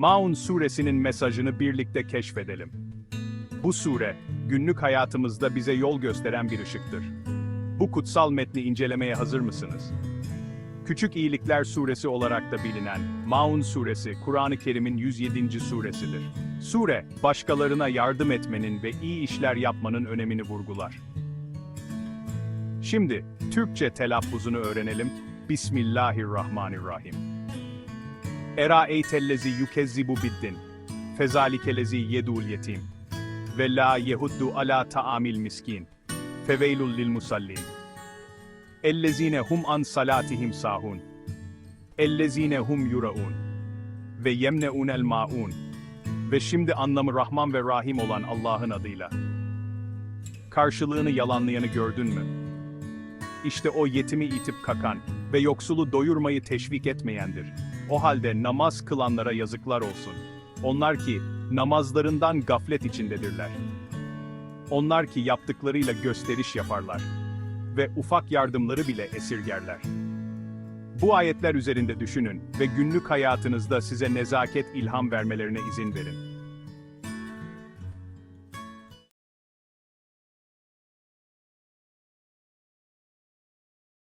Maun suresinin mesajını birlikte keşfedelim. Bu sure, günlük hayatımızda bize yol gösteren bir ışıktır. Bu kutsal metni incelemeye hazır mısınız? Küçük İyilikler Suresi olarak da bilinen Maun Suresi, Kur'an-ı Kerim'in 107. suresidir. Sure, başkalarına yardım etmenin ve iyi işler yapmanın önemini vurgular. Şimdi, Türkçe telaffuzunu öğrenelim. Bismillahirrahmanirrahim. Era eytellezi yukezzibu biddin. Fezalikelezi yedul yetim. Ve la yehuddu ala taamil miskin. Feveylul lil musallin. Ellezine hum an salatihim sahun. Ellezine hum yuraun. Ve yemneunel maun. Ve şimdi anlamı Rahman ve Rahim olan Allah'ın adıyla. Karşılığını yalanlayanı gördün mü? İşte o yetimi itip kakan ve yoksulu doyurmayı teşvik etmeyendir. O halde namaz kılanlara yazıklar olsun. Onlar ki namazlarından gaflet içindedirler. Onlar ki yaptıklarıyla gösteriş yaparlar ve ufak yardımları bile esirgerler. Bu ayetler üzerinde düşünün ve günlük hayatınızda size nezaket ilham vermelerine izin verin.